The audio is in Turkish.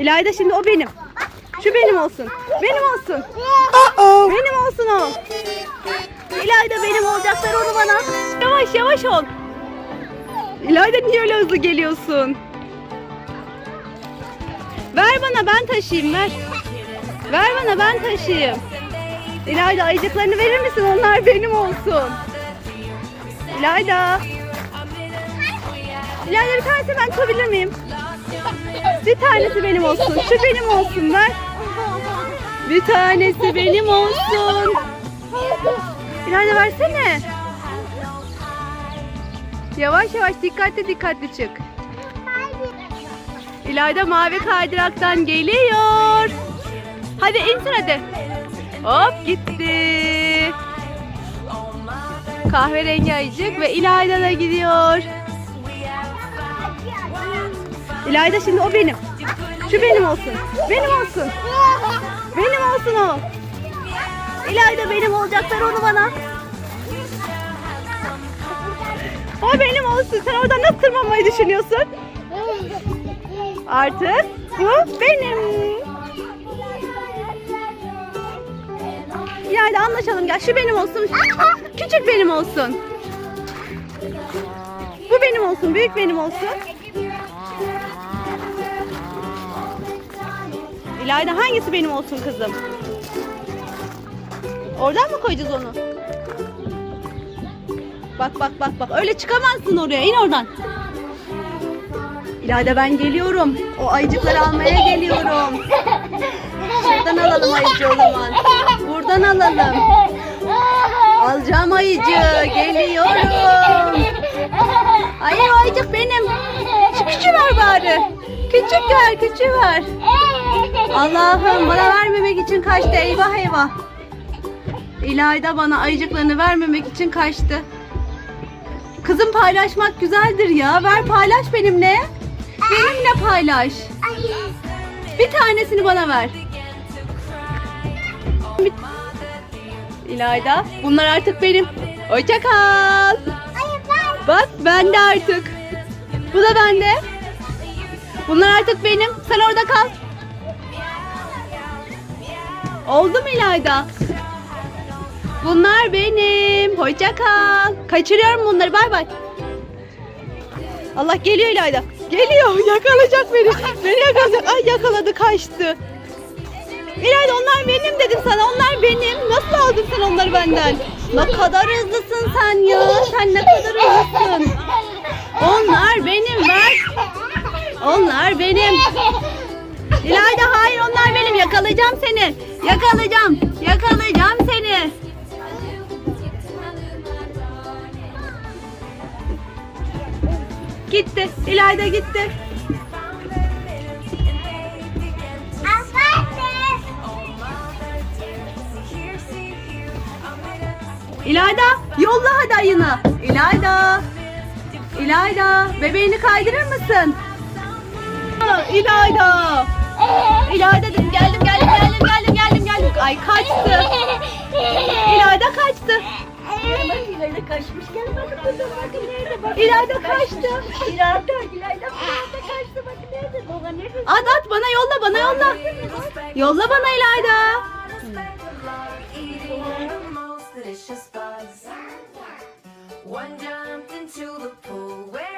İlayda şimdi o benim. Şu benim olsun. Benim olsun. Benim olsun o. İlayda benim olacaklar onu bana. Yavaş yavaş ol. İlayda niye öyle hızlı geliyorsun? Ver bana ben taşıyayım ver. Ver bana ben taşıyayım. İlayda ayıcıklarını verir misin? Onlar benim olsun. İlayda. İlayda bir tanesi ben tutabilir miyim? Bir tanesi benim olsun. Şu benim olsun ver. Bir tanesi benim olsun. İlayda versene. Yavaş yavaş dikkatli dikkatli çık. İlayda mavi kaydıraktan geliyor. Hadi insin hadi. Hop gitti. Kahverengi ayıcık ve İlayda da gidiyor. İlayda şimdi o benim. Şu benim olsun. Benim olsun. Benim olsun o. İlayda benim olacaklar onu bana. O benim olsun. Sen oradan nasıl tırmanmayı düşünüyorsun? Artık bu benim. İlayda anlaşalım gel. Şu benim olsun. Küçük benim olsun. Bu benim olsun. Büyük benim olsun. İlayda hangisi benim olsun kızım? Oradan mı koyacağız onu? Bak bak bak bak. Öyle çıkamazsın oraya. İn oradan. İlayda ben geliyorum. O ayıcıkları almaya geliyorum. Şuradan alalım ayıcı o zaman. Buradan alalım. Alacağım ayıcı. Geliyorum. Hayır o ayıcık benim. Şu küçüğü ver bari. Küçük ver küçüğü ver. Allah'ım bana vermemek için kaçtı. Eyvah eyvah. İlayda bana ayıcıklarını vermemek için kaçtı. Kızım paylaşmak güzeldir ya. Ver paylaş benimle. Benimle paylaş. Bir tanesini bana ver. İlayda bunlar artık benim. Hoşça kal. Bak bende artık. Bu da bende. Bunlar artık benim. Sen orada kal. Oldu mu İlayda? Bunlar benim. Hoşça kal. Kaçırıyorum bunları. Bay bay. Allah geliyor İlayda. Geliyor. Yakalayacak beni. Beni yakalayacak. Ay yakaladı kaçtı. İlayda onlar benim dedim sana. Onlar benim. Nasıl aldın sen onları benden? Ne kadar hızlısın sen ya. Sen ne kadar hızlısın. Onlar benim. Ver. Onlar benim. İlayda hayır onlar benim. Yakalayacağım seni. Yakalayacağım. Yakalayacağım seni. Gitti. İlayda gitti. İlayda yolla hadi ayını. İlayda. İlayda bebeğini kaydırır mısın? İlayda. İlayda dedim geldim geldim geldim geldim geldim geldim. Ay kaçtı. İlayda kaçtı. İlayda kaçmış. Gel bakın burada bakın nerede bak. İlayda kaçtı. İlayda, İlayda burada kaçtı bakın nerede. Baba nerede? At at bana yolla bana yolla. Yolla bana İlayda. One jumped into the pool where